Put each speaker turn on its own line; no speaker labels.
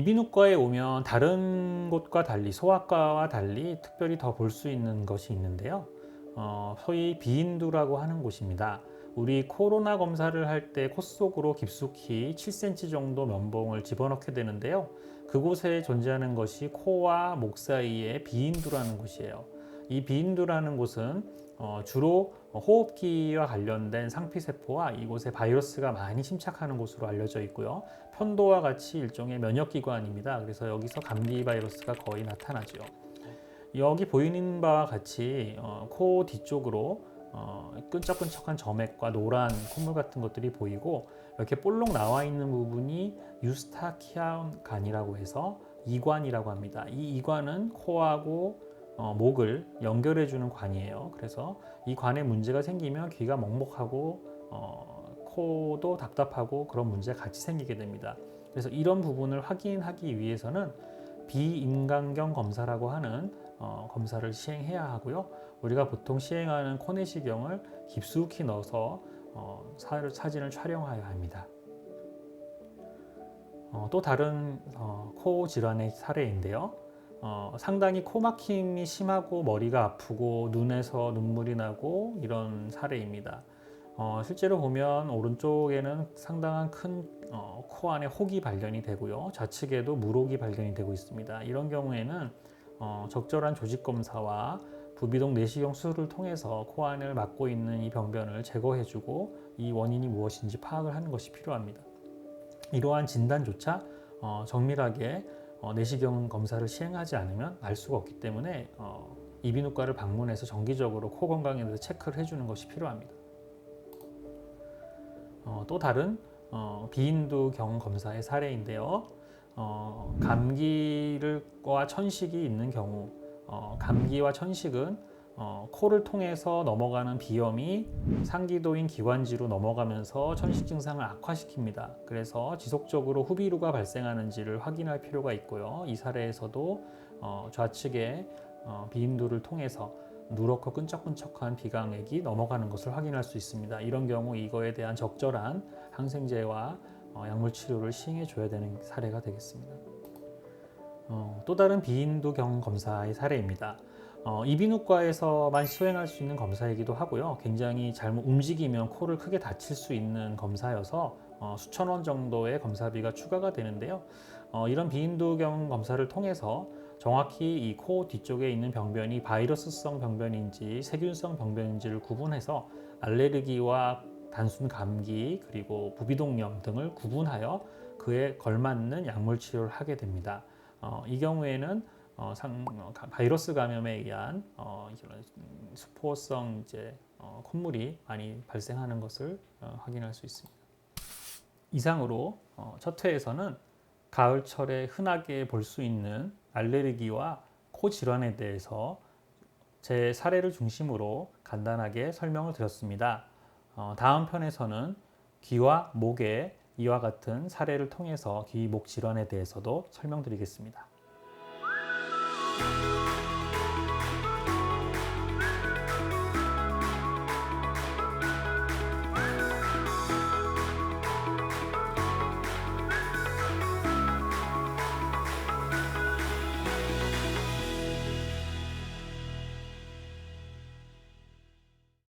이비인후과에 오면 다른 곳과 달리 소아과와 달리 특별히 더 볼 수 있는 것이 있는데요. 어, 소위 비인두라고 하는 곳입니다. 우리 코로나 검사를 할 때 코 속으로 깊숙이 7cm 정도 면봉을 집어넣게 되는데요. 그곳에 존재하는 것이 코와 목 사이에 비인두라는 곳이에요. 이 비인두라는 곳은 어, 주로 호흡기와 관련된 상피세포와 이곳에 바이러스가 많이 침착하는 곳으로 알려져 있고요. 편도와 같이 일종의 면역기관입니다. 그래서 여기서 감기 바이러스가 거의 나타나죠. 여기 보이는 바와 같이 어, 코 뒤쪽으로 어, 끈적끈적한 점액과 노란 콧물 같은 것들이 보이고 이렇게 볼록 나와 있는 부분이 유스타키아운 간이라고 해서 이관이라고 합니다. 이 이관은 코하고 어, 목을 연결해 주는 관이에요. 그래서 이 관에 문제가 생기면 귀가 먹먹하고 어, 코도 답답하고 그런 문제가 같이 생기게 됩니다. 그래서 이런 부분을 확인하기 위해서는 비인강경 검사라고 하는 어, 검사를 시행해야 하고요. 우리가 보통 시행하는 코내시경을 깊숙이 넣어서 어, 사, 사진을 촬영하여야 합니다. 어, 또 다른 어, 코 질환의 사례인데요. 어, 상당히 코 막힘이 심하고 머리가 아프고 눈에서 눈물이 나고 이런 사례입니다. 어, 실제로 보면 오른쪽에는 상당한 큰 어, 코 안에 혹이 발견이 되고요. 좌측에도 물혹이 발견이 되고 있습니다. 이런 경우에는 어, 적절한 조직 검사와 부비동 내시경 수술을 통해서 코 안을 막고 있는 이 병변을 제거해주고 이 원인이 무엇인지 파악을 하는 것이 필요합니다. 이러한 진단조차 어, 정밀하게 어, 내시경 검사를 시행하지 않으면 알 수가 없기 때문에 어, 이비인후과를 방문해서 정기적으로 코 건강에 대해서 체크를 해주는 것이 필요합니다. 어, 또 다른 어, 비인두경 검사의 사례인데요. 어, 감기를과 천식이 있는 경우 어, 감기와 천식은 어, 코를 통해서 넘어가는 비염이 상기도인 기관지로 넘어가면서 천식 증상을 악화시킵니다. 그래서 지속적으로 후비루가 발생하는지를 확인할 필요가 있고요. 이 사례에서도 어, 좌측에 어, 비인두를 통해서 누렇고 끈적끈적한 비강액이 넘어가는 것을 확인할 수 있습니다. 이런 경우 이거에 대한 적절한 항생제와 어, 약물 치료를 시행해 줘야 되는 사례가 되겠습니다. 어, 또 다른 비인두경 검사의 사례입니다. 어, 이비인후과에서만 수행할 수 있는 검사이기도 하고요. 굉장히 잘못 움직이면 코를 크게 다칠 수 있는 검사여서 어, 수천 원 정도의 검사비가 추가가 되는데요. 어, 이런 비인두경 검사를 통해서 정확히 이 코 뒤쪽에 있는 병변이 바이러스성 병변인지 세균성 병변인지를 구분해서 알레르기와 단순 감기 그리고 부비동염 등을 구분하여 그에 걸맞는 약물 치료를 하게 됩니다. 어, 이 경우에는 어, 상, 어, 가- 바이러스 감염에 의한 어, 이런 수포성 이제 어, 콧물이 많이 발생하는 것을 어, 확인할 수 있습니다. 이상으로 어, 첫 회에서는 가을철에 흔하게 볼 수 있는 알레르기와 코 질환에 대해서 제 사례를 중심으로 간단하게 설명을 드렸습니다. 어, 다음 편에서는 귀와 목에 이와 같은 사례를 통해서 귀, 목 질환에 대해서도 설명드리겠습니다. Música